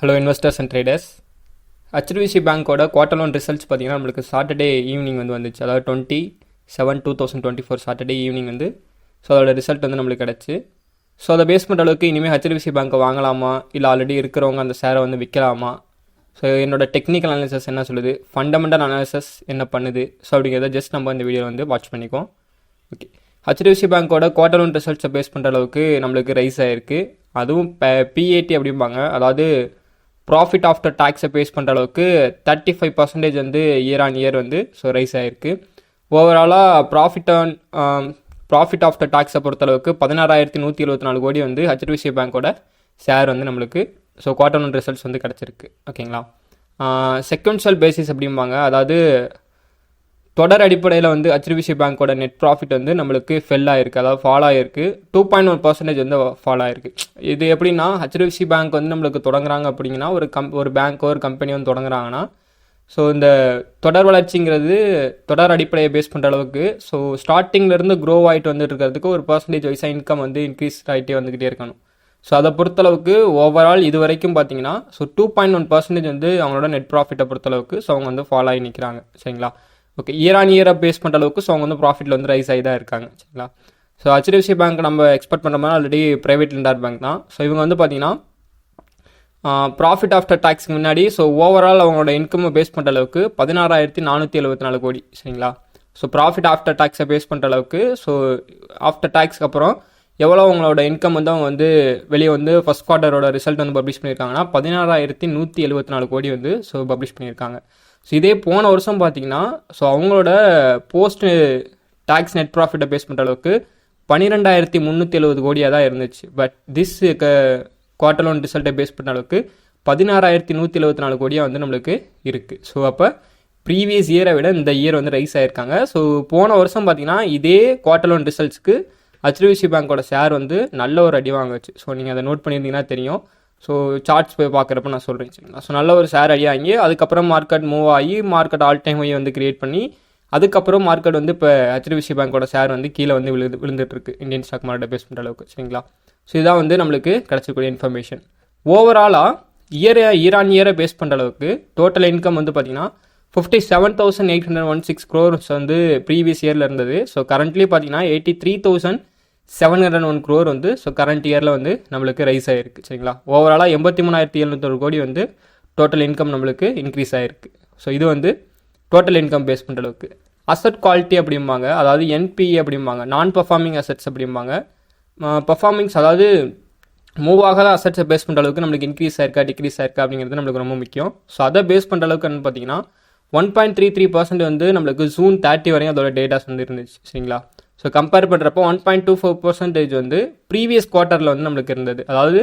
Hello investors and traders HDFC பேங்க்கோட quarter one results பார்த்தீங்கன்னா நம்மளுக்கு Saturday evening வந்து வந்துச்சு. அதாவது twenty seven two thousand twenty four Saturday evening வந்து ஸோ அதோட ரிசல்ட் வந்து நம்மளுக்கு கிடச்சி. ஸோ அதை பேஸ் பண்ணுற அளவுக்கு இனிமேல் ஹெச்டிஎஃப்சி பேங்க்கை வாங்கலாமா? இல்லை ஆல்ரெடி இருக்கிறவங்க அந்த ஷேரை வந்து விற்கலாமா ஸோ என்னோட டெக்னிக்கல் அனாலிசஸ் என்ன சொல்லுது? ஃபண்டமெண்டல் அனாலிசஸ் என்ன பண்ணுது? ஸோ அப்படிங்கிறத ஜஸ்ட் நம்ம இந்த வீடியோ வந்து வாட்ச் பண்ணிக்கோம் ஓகே ஹெச்டிஎஃப்சி பேங்க்கோட குவார்டர் ஒன் ரிசல்ட்ஸை பேஸ் பண்ணுற அளவுக்கு நம்மளுக்கு ரைஸ் ஆகிருக்கு அதுவும் பிஏடி அப்படிம்பாங்க. அதாவது ப்ராஃபிட் ஆஃப்டர் டேக்ஸை பேஸ் பண்ணுற அளவுக்கு தேர்ட்டி ஃபைவ் பர்சன்டேஜ் வந்து இயர் ஆன் இயர் வந்து ஸோ ரைஸ் ஆகிருக்கு ஓவராலாக ப்ராஃபிட் ஆன் ப்ராஃபிட் ஆஃப்டர் டேக்ஸை பொறுத்தளவுக்கு பதினாறாயிரத்தி நூற்றி எழுபத்தி நாலு கோடி வந்து ஹெச்டிஎஃப்சி பேங்க்கோட ஷேர் வந்து நம்மளுக்கு ஸோ குவார்டர் ஒன் ரிசல்ட்ஸ் வந்து கிடச்சிருக்கு. ஓகேங்களா செகண்ட்ஷியல் பேசிஸ் அப்படிம்பாங்க. அதாவது தொடர் அடிப்படையில் வந்து ஹெச்டிபிசி பேங்க்கோட நெட் ப்ராஃபிட் வந்து நம்மளுக்கு ஃபெல் ஆகிருக்கு அதாவது ஃபால் ஆகிருக்கு டூ பாயிண்ட் ஒன் பர்சன்டேஜ் வந்து ஃபால் ஆகிருக்கு இது எப்படின்னா ஹெச்டிபிசி பேங்க் வந்து நம்மளுக்கு தொடங்குறாங்க அப்படிங்கன்னா ஒரு கம் ஒரு பேங்க்கோ ஒரு கம்பெனி வந்து தொடங்குறாங்கன்னா ஸோ இந்த தொடர் வளர்ச்சிங்கிறது தொடர் அடிப்படையை பேஸ் பண்ணுற அளவுக்கு ஸோ ஸ்டார்டிங்லேருந்து க்ரோ ஆகிட்டு வந்துட்டு இருக்கிறதுக்கு ஒரு பர்சன்டேஜ் வைஸாக இன்கம் வந்து இன்க்ரீஸ் ஆகிட்டே வந்துக்கிட்டே இருக்கணும். ஸோ அதை பொறுத்தளவுக்கு ஓவரால் இது வரைக்கும் பார்த்தீங்கன்னா so two point one percentage வந்து அவங்களோட நெட் ப்ராஃபிட்டை பொறுத்தளவுக்கு ஸோ அவங்க வந்து ஃபாலோ ஆகி நிற்கிறாங்க சரிங்களா? ஓகே இயர் ஆன் இயரை பேஸ் பண்ணுற அளவுக்கு ஸோ அவங்க வந்து ப்ராஃபிட்டில் வந்து ரைஸ் ஆகி தான் இருக்காங்க சரிங்களா? ஸோ ஹெச்டிஎஃப்சி பேங்க் நம்ம எக்ஸ்பெக்ட் பண்ணுற மாதிரி ஆல்ரெடி ப்ரைவேட் லெண்டர் பேங்க் தான். ஸோ இவங்க வந்து பார்த்தீங்கன்னா ப்ராஃபிட் ஆஃப்டர் டேக்ஸ்க்கு முன்னாடி ஸோ ஓவரால் அவங்களோட இன்கம்மை பேஸ் பண்ணுற அளவுக்கு பதினாறாயிரத்தி நானூற்றி எழுபத்தி நாலு கோடி சரிங்களா? ஸோ ப்ராஃபிட் ஆஃப்டர் டேக்ஸை பேஸ் பண்ணுற அளவுக்கு ஸோ ஆஃப்டர் டேக்ஸ்க்கு அப்புறம் எவ்வளோ அவங்களோட இன்கம் வந்து அவங்க வந்து வெளியே வந்து ஃபஸ்ட் குவார்ட்டரோட ரிசல்ட் வந்து பப்ளிஷ் பண்ணியிருக்காங்கன்னா பதினாறாயிரத்தி நூற்றி எழுபத்தி நாலு கோடி வந்து ஸோ பப்ளிஷ் பண்ணியிருக்காங்க ஸோ இதே போன வருஷம் பார்த்தீங்கன்னா ஸோ அவங்களோட போஸ்ட் டேக்ஸ் நெட் ப்ராஃபிட்டை பேஸ் பண்ணுற அளவுக்கு பன்னிரெண்டாயிரத்தி முந்நூற்றி எழுபது கோடியாக தான் இருந்துச்சு பட் திஸ் குவார்டர் ஒன் ரிசல்ட்டை பேஸ் பண்ண அளவுக்கு பதினாறாயிரத்தி நூற்றி எழுபத்தி நாலு கோடியாக வந்து நம்மளுக்கு இருக்குது ஸோ அப்போ ப்ரீவியஸ் இயரை விட இந்த இயர் வந்து ரைஸ் ஆகியிருக்காங்க ஸோ போன வருஷம் பார்த்தீங்கன்னா இதே குவார்டர் ஒன் ரிசல்ட்ஸ்க்கு ஹெச்டிஎஃப்சி பேங்க்கோட ஷேர் வந்து நல்ல ஒரு அடி வாங்குச்சு. ஸோ நீங்கள் அதை நோட் பண்ணியிருந்தீங்கன்னா தெரியும். ஸோ சார்ட்ஸ் போய் பார்க்குறப்ப நான் சொல்கிறேன் சரிங்களா? ஸோ நல்ல ஒரு ஷேர் அடியாங்கி அதுக்கப்புறம் மார்க்கெட் மூவ் ஆகி மார்க்கெட் ஆல் டைம் வந்து கிரியேட் பண்ணி அதுக்கப்புறம் மார்க்கெட் வந்து இப்போ ஹெச்டிஎஃப்சி பேங்க்கோட ஷேர் வந்து கீழே வந்து விழுது விழுந்துட்டுருக்கு இந்தியன் ஸ்டாக் மார்க்கெட் பேஸ் பண்ணுற அளவுக்கு சரிங்களா? ஸோ இதான் வந்து நம்மளுக்கு கிடச்சிக்கூடிய இன்ஃபர்மேஷன் ஓவராலாக இயர் இயர் ஆன் இயரை பேஸ் பண்ணுற அளவுக்கு டோட்டல் இன்கம் வந்து பார்த்தீங்கன்னா fifty seven thousand eight hundred one six crores வந்து ப்ரீவியஸ் இயரில் இருந்தது. ஸோ கரண்ட்லி பார்த்தீங்கன்னா eighty three thousand seven hundred one crore வந்து ஸோ கரண்ட் இயரில் வந்து நம்மளுக்கு ரைஸ் ஆகிருக்கு சரிங்களா? ஓவராலாக எண்பத்தி மூணாயிரத்தி எழுநூத்தொரு கோடி வந்து டோட்டல் இன்கம் நம்மளுக்கு இன்க்ரீஸ் ஆகிருக்கு ஸோ இது வந்து டோட்டல் இன்கம் பேஸ் பண்ணுற அளவுக்கு. அசட் குவாலிட்டி அப்படிம்பாங்க அதாவது என்பிஏ அப்படிம்பாங்க நான் பர்ஃபார்மிங் அசட்ஸ் அப்படிம்பாங்க பர்ஃபார்மிங்ஸ் அதாவது மூவ் ஆகாத அசட்ஸை பேஸ் பண்ணுற அளவுக்கு நம்மளுக்கு இன்க்ரீஸ் ஆயிருக்கா டிக்ரீஸ் ஆயிருக்கா அப்படிங்கிறது நம்மளுக்கு ரொம்ப முக்கியம். ஸோ அதை பேஸ் பண்ணுற அளவுக்கு என்ன பார்த்தீங்கன்னா one point three three percent வந்து நம்மளுக்கு ஜூன் தேர்ட்டி வரையும் அதோட டேட்டாஸ் வந்து இருந்துச்சு சரிங்களா? ஸோ கம்பேர் பண்ணுறப்போ one point two four percentage வந்து ப்ரீவியஸ் குவார்ட்டரில் வந்து நம்மளுக்கு இருந்தது. அதாவது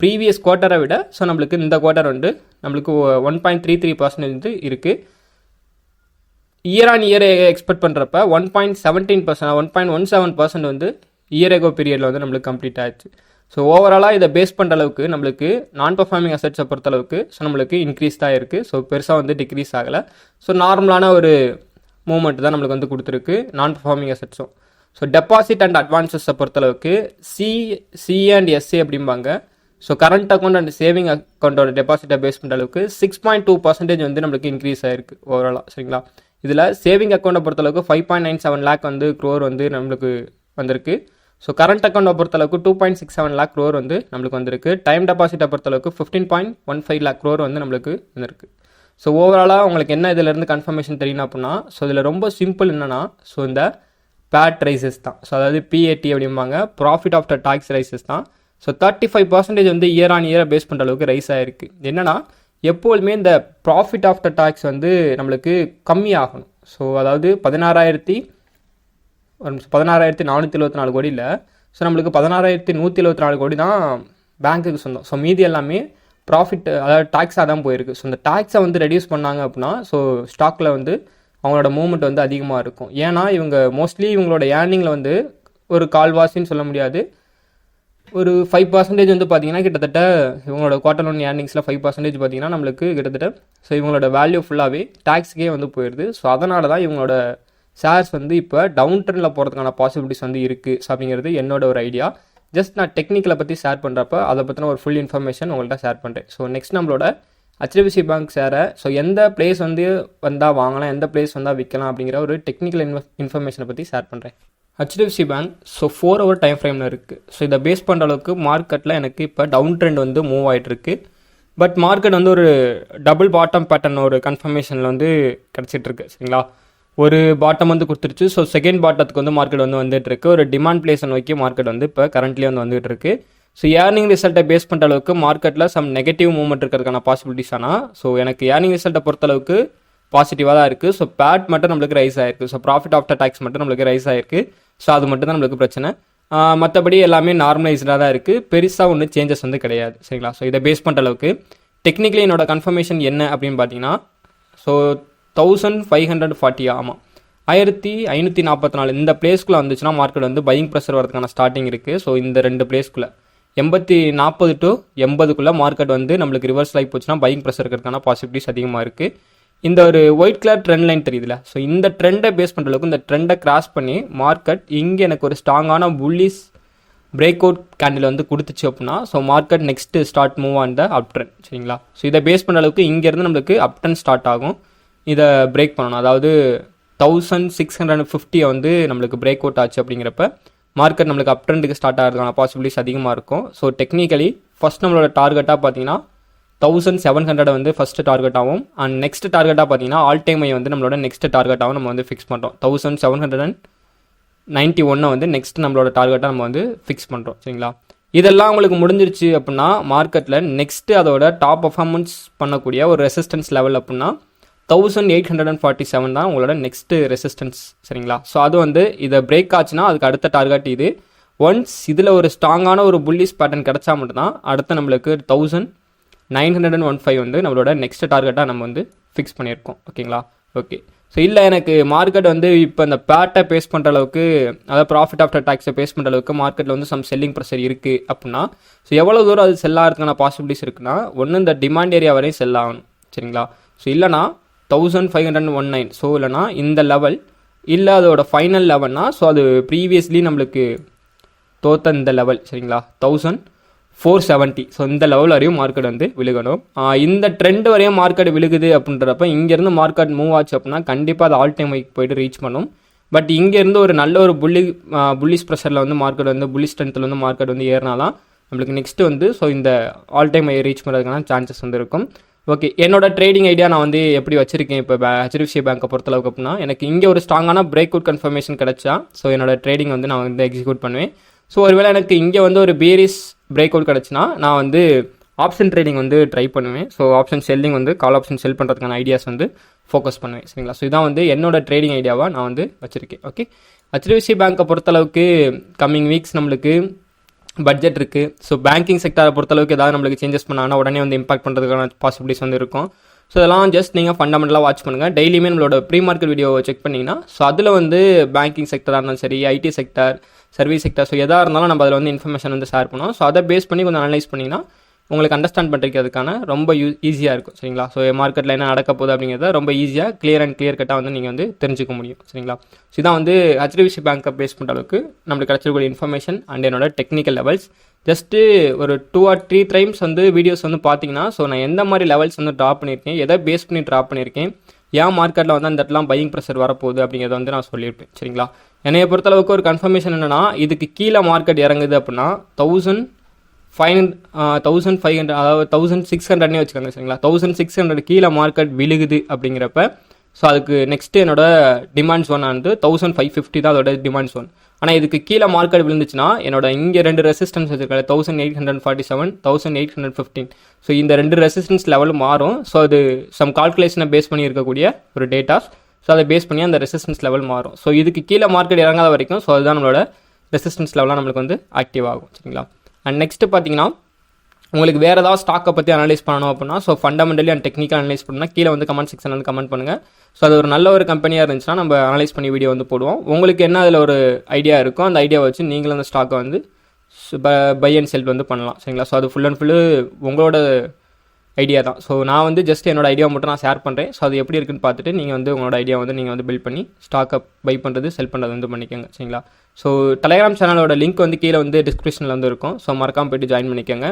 ப்ரீவியஸ் குவார்ட்டரை விட ஸோ நம்மளுக்கு இந்த குவார்ட்டர் வந்து நம்மளுக்கு one point three three percentage வந்து இருக்குது இயர் ஆன் இயர் எக்ஸ்பெக்ட் பண்ணுறப்ப one point seventeen percent one point one seven percent வந்து இயர் எகோ பீரியடில் வந்து நம்மளுக்கு கம்ப்ளீட் ஆயிடுச்சு. ஸோ ஓவராலாக இதை பேஸ் பண்ணுற அளவுக்கு நம்மளுக்கு நான் பர்ஃபார்மிங் அசட்ஸை பொறுத்த அளவுக்கு ஸோ நம்மளுக்கு இன்க்ரீஸ் தான் இருக்குது ஸோ பெருசாக வந்து டிக்ரீஸ் ஆகலை. ஸோ நார்மலான ஒரு மூமெண்ட் தான் நம்மளுக்கு வந்து கொடுத்துருக்கு நான் பர்ஃபார்மிங் அசட்ஸும் ஸோ டெபாசிட் அண்ட் அட்வான்சஸை பொறுத்தளவுக்கு சி சி அண்ட் எஸ்சி அப்படிம்பாங்க. So current account and saving அக்கௌண்ட்டோட டெபாசிட்டை பேஸ் பண்ணுற அளவுக்கு சிக்ஸ் பாயிண்ட் டூ பர்சன்டேஜ் வந்து நம்மளுக்கு இன்க்ரீஸ் ஆயிருக்கு ஓவராலாக சரிங்களா? இதில் சேவிங் அக்கௌண்ட்டை பொறுத்தளவுக்கு five point nine seven lakh வந்து க்ரோர் வந்து நம்மளுக்கு வந்திருக்கு. ஸோ கரண்ட் அக்கௌண்ட்டை பொறுத்தளவுக்கு two point six seven lakh crore வந்து நம்மளுக்கு வந்திருக்கு. டைம் டெபாசிட்டை பொறுத்தளவுக்கு fifteen point one five lakh crore வந்து நம்மளுக்கு வந்திருக்கு. ஸோ ஓவராலாக உங்களுக்கு என்ன இதிலேருந்து கன்ஃபர்மேஷன் தெரியணும் அப்படின்னா ஸோ இதில் ரொம்ப சிம்பிள் என்னென்னா ஸோ இந்த பேட் ரைசஸ் தான். ஸோ அதாவது பிஏடி அப்படிம்பாங்க ப்ராஃபிட் ஆஃப்டர் டாக்ஸ் ரைசஸ் தான். ஸோ தேர்ட்டி ஃபைவ் பர்சன்டேஜ் வந்து இயர் ஆன் இயரை பேஸ் பண்ணுற அளவுக்கு ரைஸ் ஆகிருக்கு என்னென்னா எப்போதுமே இந்த ப்ராஃபிட் ஆஃப்டர் டாக்ஸ் வந்து நம்மளுக்கு கம்மியாகணும் ஸோ அதாவது பதினாறாயிரத்தி பதினாறாயிரத்தி நானூற்றி எழுபத்தி நாலு கோடி இல்லை ஸோ நம்மளுக்கு பதினாறாயிரத்தி நூற்றி எழுபத்தி நாலு கோடி தான் பேங்க்குக்கு சொந்தம். ஸோ மீதி எல்லாமே ப்ராஃபிட் அதாவது டேக்ஸாக தான் போயிருக்கு. ஸோ இந்த டேக்ஸை வந்து ரெடியூஸ் பண்ணாங்க அப்படின்னா ஸோ ஸ்டாக்கில் வந்து அவங்களோட மூமெண்ட் வந்து அதிகமாக இருக்கும். ஏன்னா இவங்க மோஸ்ட்லி இவங்களோட ஏர்னிங்கில் வந்து ஒரு கால்வாசின்னு சொல்ல முடியாது. ஒரு ஃபைவ் பர்சன்டேஜ் வந்து பார்த்தீங்கன்னா கிட்டத்தட்ட இவங்களோட குவார்டர் ஒன் ஏர்னிங்ஸில் ஃபைவ் பர்சன்டேஜ் பார்த்தீங்கன்னா நம்மளுக்கு கிட்டத்தட்ட ஸோ இவங்களோட வேல்யூ ஃபுல்லாகவே டேக்ஸுக்கே வந்து போயிடுது ஸோ அதனால தான் இவங்களோட ஷேர்ஸ் வந்து இப்போ டவுன் ட்ரெண்டில் போகிறதுக்கான பாசிபிலிட்டிஸ் வந்து இருக்குது அப்படிங்கிறது என்னோட ஒரு ஐடியா ஜஸ்ட் நான் டெக்னிக்கலை பற்றி ஷேர் பண்ணுறப்ப அதை பற்றின ஒரு ஃபுல் இன்ஃபர்மேஷன் உங்கள்கிட்ட ஷேர் பண்ணுறேன் ஸோ நெக்ஸ்ட் நம்மளோட ஹெச்டிஎஃப்சி பேங்க் சேர ஸோ எந்த பிளேஸ் வந்து வந்தால் வாங்கலாம் எந்த பிளேஸ் வந்தால் விற்கலாம் அப்படிங்கிற ஒரு டெக்னிக்கல் இன்வ இன்ஃபர்மேஷனை பற்றி ஷேர் பண்ணுறேன் HDFC bank so four hour time ஃப்ரேமில் இருக்குது ஸோ இதை பேஸ் பண்ணுற அளவுக்கு மார்க்கெட்டில் எனக்கு இப்போ டவுன் ட்ரெண்ட் வந்து மூவ் ஆகிட்டுருக்கு பட் மார்க்கெட் வந்து ஒரு டபுள் பாட்டம் பேட்டர்ன் ஒரு கன்ஃபர்மேஷனில் வந்து கிடச்சிட்ருக்கு சரிங்களா? ஒரு பாட்டம் வந்து கொடுத்துருச்சு. ஸோ செகண்ட் பாட்டத்துக்கு வந்து மார்க்கெட் வந்து வந்துட்டு இருக்கு ஒரு டிமாண்ட் பிளேஸை நோக்கி மார்க்கெட் வந்து இப்போ கரண்ட்லி வந்து வந்துகிட்டு இருக்குது ஸோ ஏர்னிங் ரிசல்ட்டை பேஸ் பண்ணுற அளவுக்கு மார்க்கெட்டில் சம் நெகட்டிவ் மூவ்மெண்ட் இருக்கிறதுக்கான பாசிபிலிட்டிஸ் ஆனால் ஸோ எனக்கு ஏர்னிங் ரிசல்ட்டை பொறுத்தளவுக்கு பாசிட்டிவாக தான் இருக்குது ஸோ பேட் மட்டும் நம்மளுக்கு ரைஸ் ஆயிருக்கு. ஸோ ப்ராஃபிட் ஆஃப்டர் டேக்ஸ் மட்டும் நம்மளுக்கு ரைஸ் ஆயிருக்கு. ஸோ அது மட்டும் தான் நம்மளுக்கு பிரச்சனை. மற்றபடி எல்லாமே நார்மலைஸ்டாக தான் இருக்குது பெருசாக ஒன்றும் சேஞ்சஸ் வந்து கிடையாது. சரிங்களா? ஸோ இதை பேஸ் பண்ணுற அளவுக்கு டெக்னிக்கலி என்னோட கன்ஃபர்மேஷன் என்ன அப்படின்னு பார்த்தீங்கன்னா so thousand five hundred forty ஆமாம் ஆயிரத்தி ஐநூற்றி நாற்பத்தி நாலு இந்த பிளேஸ்க்குள்ளே வந்துச்சுன்னா மார்க்கெட் வந்து பையிங் ப்ரெஷர் வரதுக்கான ஸ்டார்டிங் இருக்குது ஸோ இந்த ரெண்டு பிளேஸ்க்குள்ளே எண்பத்தி நாற்பது டு எண்பதுக்குள்ளே மார்க்கெட் வந்து நம்மளுக்கு ரிவர்ஸ் ஆகி போச்சுன்னா பையிங் ப்ரெஷர் இருக்கிறதுக்கான பாசிபிலிட்டிஸ் அதிகமாக இருக்குது இந்த ஒரு ஒயிட் கலர் ட்ரெண்ட் லைன் தெரியுதுல ஸோ இந்த ட்ரெண்டை பேஸ் பண்ணுற அளவுக்கு இந்த ட்ரெண்டை கிராஸ் பண்ணி மார்க்கெட் இங்கே எனக்கு ஒரு ஸ்ட்ராங்கான புல்லிஸ் பிரேக் அவுட் கேண்டில் வந்து கொடுத்துச்சு அப்படின்னா so market next start move on the up trend சரிங்களா? ஸோ இதை பேஸ் பண்ணுற அளவுக்கு இங்கேருந்து நம்மளுக்கு அப் ட்ரெண்ட் ஸ்டார்ட் ஆகும். இதை பிரேக் பண்ணணும். அதாவது தௌசண்ட் சிக்ஸ் ஹண்ட்ரட் ஃபிஃப்டியை வந்து நம்மளுக்கு பிரேக் அவுட் ஆச்சு அப்படிங்கிறப்ப மார்க்கெட் நம்மளுக்கு அப் ட்ரெண்டுக்கு ஸ்டார்ட் ஆகிறதுக்கான பாசிபிலிட்டிஸ் அதிகமாக இருக்கும். ஸோ டெக்னிக்கலி ஃபஸ்ட் நம்மளோட டார்கெட்டாக பார்த்தீங்கன்னா தௌசண்ட் செவன் ஹண்ட்ரட் வந்து ஃபஸ்ட்டு டார்கெட்டாகவும் அண்ட் நெக்ஸ்ட் டார்கெட்டாக பார்த்தீங்கன்னா ஆல் டைம் வந்து நம்மளோட நெக்ஸ்ட் டார்கெட்டாகவும் நம்ம வந்து ஃபிக்ஸ் பண்ணுறோம் thousand seven hundred and ninety ஒன்னை வந்து நெக்ஸ்ட் நம்மளோட டார்கெட்டாக நம்ம வந்து ஃபிக்ஸ் பண்ணுறோம் சரிங்களா? இதெல்லாம் உங்களுக்கு முடிஞ்சிருச்சு அப்படின்னா மார்க்கெட்டில் நெக்ஸ்ட்டு அதோட டாப் பர்ஃபார்மன்ஸ் பண்ணக்கூடிய ஒரு ரெசிஸ்டன்ஸ் லெவல் அப்படின்னா thousand eight hundred and forty seven தான் உங்களோட நெக்ஸ்ட் ரெசிஸ்டன்ஸ் சரிங்களா? ஸோ அது வந்து இதை பிரேக் ஆச்சுன்னா அதுக்கு அடுத்த டார்கெட் இது. ஒன்ஸ் இதில் ஒரு ஸ்ட்ராங்கான ஒரு புல்லிஸ் பேட்டர்ன் கிடச்சா மட்டும்தான் அடுத்த நம்மளுக்கு thousand nine hundred and one five வந்து நம்மளோட நெக்ஸ்ட் டார்கெட்டாக நம்ம வந்து ஃபிக்ஸ் பண்ணியிருக்கோம். ஓகேங்களா? ஓகே. ஸோ இல்லை எனக்கு மார்க்கெட் வந்து இப்போ இந்த பேட்டை பேஸ் பண்ணுற அளவுக்கு அதாவது ப்ராஃபிட் ஆஃப்டர் டேக்ஸை பேஸ் பண்ணுற அளவுக்கு மார்க்கெட்டில் வந்து சம் செல்லிங் ப்ரெஷர் இருக்குது அப்படின்னா ஸோ எவ்வளோ தூரம் அது செல் ஆகிறதுக்கான பாசிபிலிட்டிஸ் இருக்குன்னா ஒன்று இந்த டிமாண்ட் ஏரியா வரையும் செல் ஆகணும் சரிங்களா? ஸோ இல்லைனா thousand five hundred one nine so இல்லைனா இந்த லெவல் இல்லை அதோட ஃபைனல் லெவல்னா ஸோ அது ப்ரீவியஸ்லி நம்மளுக்கு தோத்த இந்த லெவல் சரிங்களா? தௌசண்ட் ஃபோர் செவன்ட்டி ஸோ இந்த லெவல் வரையும் மார்க்கெட் வந்து விழுகணும். இந்த ட்ரெண்ட் வரையும் மார்க்கெட் விழுகுது அப்படின்றப்ப இங்கேருந்து மார்க்கெட் மூவ் ஆச்சு அப்படின்னா கண்டிப்பாக அது ஆல் டைம் வைக்கு போயிட்டு ரீச் பண்ணும். பட் இங்கேருந்து ஒரு நல்ல ஒரு புள்ளி புள்ளிஸ் ப்ரெஷரில் வந்து மார்க்கெட் வந்து புள்ளி ஸ்ட்ரென்த்தில் வந்து மார்க்கெட் வந்து ஏறினாலாம் நம்மளுக்கு நெக்ஸ்ட் வந்து ஸோ இந்த ஆல் டைம் ரீச் பண்ணுறதுக்கான சான்சஸ் வந்து இருக்கும். ஓகே என்னோட ட்ரேடிங் ஐடியா நான் வந்து எப்படி வச்சிருக்கேன் இப்போ ஹெச்டிஎஃப்சி பேங்க்கை பொறுத்தளவுக்கு அப்படின்னா எனக்கு இங்கே ஒரு ஸ்ட்ராங்கான பிரேக் அவுட் கன்ஃபர்மேஷன் கிடைச்சா ஸோ என்னோட ட்ரேடிங் வந்து நான் வந்து எக்ஸிக்யூட் பண்ணுவேன். ஸோ ஒருவேளை எனக்கு இங்கே வந்து ஒரு பீரிஸ் பிரேக் அவுட் கிடச்சுன்னா நான் வந்து ஆப்ஷன் ட்ரேடிங் வந்து ட்ரை பண்ணுவேன். ஸோ ஆப்ஷன் செல்லிங் வந்து கால் ஆப்ஷன் செல் பண்ணுறதுக்கான ஐடியாஸ் வந்து ஃபோக்கஸ் பண்ணுவேன் சரிங்களா? ஸோ இதான் வந்து என்னோட ட்ரேடிங் ஐடியாவாக நான் வந்து வச்சுருக்கேன் ஓகே ஹெச்டிஎஃப்சி பேங்க்கை பொறுத்தளவுக்கு கம்மிங் வீக்ஸ் நம்மளுக்கு பட்ஜெட் இருக்குது ஸோ பேங்கிங் செக்டரை பொறுத்தளவுக்கு ஏதாவது நம்மளுக்கு சேஞ்சஸ் பண்ணாங்கன்னா உடனே வந்து இம்பாக்ட் பண்ணுறதுக்கான பாசிபிலிட்டிஸ் வந்து இருக்கும். ஸோ இதெல்லாம் ஜஸ்ட் நீங்கள் ஃபண்டமெண்டலாக வாட்ச் பண்ணுங்கள் டெய்லியுமே நம்மளோட ப்ரீ மார்க்கெட் வீடியோ செக் பண்ணிங்கன்னா ஸோ அதில் வந்து பேங்கிங் செக்டராக இருந்தாலும் சரி IT sector service sector so எதாக இருந்தாலும் நம்ம அதில் வந்து இன்ஃபர்மேஷன் வந்து ஷேர் பண்ணுவோம் ஸோ அதை பேஸ் பண்ணி கொஞ்சம் அனலைஸ் பண்ணிங்கன்னா உங்களுக்கு அண்டர்ஸ்டாண்ட் பண்ணுறதுக்கான ரொம்ப யூ ஈஸியாக இருக்கும் சரிங்களா? ஸோ மார்க்கெட்டில் என்ன நடக்க போகுது அப்படிங்கிறத ரொம்ப ஈஸியாக கிளியர் அண்ட் கிளியர் கட்டாக வந்து நீங்கள் வந்து தெரிஞ்சுக்க முடியும் சரிங்களா? ஸோ இதான் வந்து ஹெச்டிஎஃப்சி பேங்க்கை பேஸ் பண்ணுற அளவுக்கு நம்மளுக்கு கிடச்சிருக்கூடிய இன்ஃபர்மேஷன் அண்ட் என்னோட டெக்னிக்கல் லெவல்ஸ் ஜஸ்ட்டு ஒரு டூ ஆர் த்ரீ டைம்ஸ் வந்து வீடியோஸ் வந்து பார்த்தீங்கன்னா ஸோ நான் எந்த மாதிரி லெவல்ஸ் வந்து ட்ராப் பண்ணியிருக்கேன் எதை பேஸ் பண்ணி ட்ராப் பண்ணியிருக்கேன் ஏன் மார்க்கெட்டில் வந்து அந்த இடத்துலாம் பையிங் ப்ரெஷர் வரப்போகுது அப்படிங்கிறத வந்து நான் சொல்லியிருப்பேன் சரிங்களா? என்னைய பொறுத்தளவுக்கு ஒரு கன்ஃபர்மேஷன் என்னென்னா இதுக்கு கீழே மார்க்கெட் இறங்குது அப்படின்னா thousand five thousand five hundred அதாவது தௌசண்ட் சிக்ஸ் ஹண்ட்ரட்னே வச்சுக்கோங்க சரிங்களா? தௌசண்ட் சிக்ஸ் ஹண்ட்ரட் கீழே மார்க்கெட் விழுகுது அப்படிங்கிறப்ப ஸோ அதுக்கு நெக்ஸ்ட் என்னோட டிமாண்ட் ஒன் ஆனது தௌசண்ட் ஃபைவ் ஃபிஃப்டி தான் அதோட டிமாண்ட் ஒன் ஆனால் இதுக்கு கீழே மார்க்கெட் விழுந்துச்சுன்னா என்னோட இங்கே ரெண்டு ரெசிஸ்டன்ஸ் வச்சிருக்காரு thousand eight hundred forty seven thousand eight hundred fifteen so இந்த ரெண்டு ரெசிஸ்டன்ஸ் லெவல் மாறும். ஸோ அது சம் கால்குலேஷனை பேஸ் பண்ணி இருக்கக்கூடிய ஒரு டேட்டாஸ் ஸோ அதை பேஸ் பண்ணி அந்த ரெசிஸ்டன்ஸ் லெவல் மாறும். ஸோ இதுக்கு கீழே மார்க்கெட் இறங்காத வரைக்கும் ஸோ அதுதான் நம்மளோட ரெசிஸ்டன்ஸ் லெவலாக நம்மளுக்கு வந்து ஆக்டிவ் ஆகும் சரிங்களா? அண்ட் நெக்ஸ்ட்டு பார்த்தீங்கன்னா உங்களுக்கு வேறு ஏதாவது ஸ்டாக்கை பற்றி அனலைஸ் பண்ணணும் அப்படின்னா so fundamentally and technical analyse பண்ணால் கீழே வந்து கமெண்ட் செக்ஷன் வந்து கமெண்ட் பண்ணுங்கள் ஸோ அது ஒரு நல்ல ஒரு கம்பெனியாக இருந்துச்சுன்னா நம்ம அனலைஸ் பண்ணி வீடியோ வந்து போடுவோம். உங்களுக்கு என்ன அதில் ஒரு ஐடியா இருக்கோ அந்த ஐடியா வச்சு நீங்களும் அந்த ஸ்டாக்கை வந்து பை அண்ட் செல் வந்து பண்ணலாம். சரிங்களா? ஸோ அது ஃபுல் அண்ட் ஃபுல்லு உங்களோட ஐடியா தான். ஸோ நான் வந்து ஜஸ்ட் என்னோட ஐடியா மட்டும் நான் ஷேர் பண்ணுறேன் ஸோ அது எப்படி இருக்குன்னு பார்த்துட்டு நீங்கள் வந்து உங்களோட ஐடியா வந்து நீங்கள் வந்து பில்ட் பண்ணி ஸ்டாக்கை பை பண்ணுறது செல் பண்ணுறது வந்து பண்ணிக்கோங்க. சரிங்களா? ஸோ டெலிகிராம் சேனலோட லிங்க் வந்து கீழே வந்து டிஸ்கிரிப்ஷனில் வந்து இருக்கும். ஸோ மறக்காமல் போயிட்டு ஜாயின் பண்ணிக்கோங்க.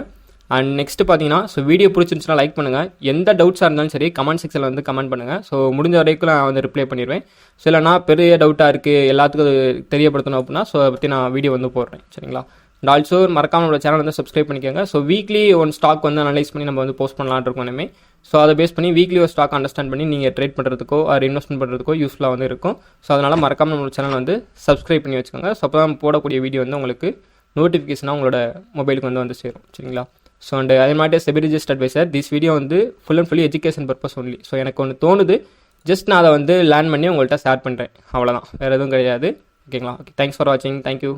அண்ட் நெக்ஸ்ட் பார்த்தீங்கன்னா ஸோ வீடியோ பிடிச்சிருந்துச்சுன்னா லைக் பண்ணுங்கள் எந்த டவுட்ஸாக இருந்தாலும் சரி கமெண்ட் செக்ஷனில் வந்து கமெண்ட் பண்ணுங்கள் ஸோ முடிஞ்ச வரைக்கும் நான் வந்து ரிப்ளை பண்ணிடுவேன் ஸோ இல்லைனா பெரிய டவுட்டாக இருக்குது எல்லாத்துக்கும் அது தெரியப்படுத்தணும் அப்படின்னா ஸோ அதை பற்றி நான் வீடியோ வந்து போடுறேன். சரிங்களா? அண்ட் ஆல்சோ மறக்காம நம்மளோட சேனல் வந்து சப்ஸ்கிரைப் பண்ணிக்கோங்க. ஸோ வீக்லி ஒன் ஸ்டாக் வந்து அனலைஸ் பண்ணி நம்ம வந்து போஸ்ட் பண்ணலாம்னு இருக்கோம் இனிமே. ஸோ அதை பேஸ் பண்ணி வீக்லி ஒரு ஸ்டாக் அண்டர்ஸ்டாண்ட் பண்ணி நீங்கள் ட்ரேட் பண்ணுறதுக்கோ ஆர் இன்வெஸ்ட்மெண்ட் பண்ணுறதுக்கோ யூஸ்ஃபுல்லாக வந்து இருக்கும். ஸோ அதனால் மறக்காம நம்மளோட சேனல் வந்து சப்ஸ்கிரைப் பண்ணி வச்சுக்கோங்க. ஸோ அப்போ தான் போடக்கூடிய வீடியோ வந்து உங்களுக்கு நோட்டிஃபிகேஷனாக உங்களோட மொபைலுக்கு வந்து வந்து சேரும். சரிங்களா? ஸோ அண்ட் அதே மாதிரி செபிரிஜிஸ்ட் அட்வைசர் திஸ் வீடியோ வந்து full and fully education purpose only so எனக்கு ஒன்று தோணுது. ஜஸ்ட் நான் அதை வந்து லேர்ன் பண்ணி உங்கள்கிட்ட ஷேர் பண்ணுறேன் அவ்வளோதான் வேறு எதுவும் கிடையாது. ஓகேங்களா ஓகே தேங்க்ஸ் ஃபார் வாட்சிங் தேங்க்யூ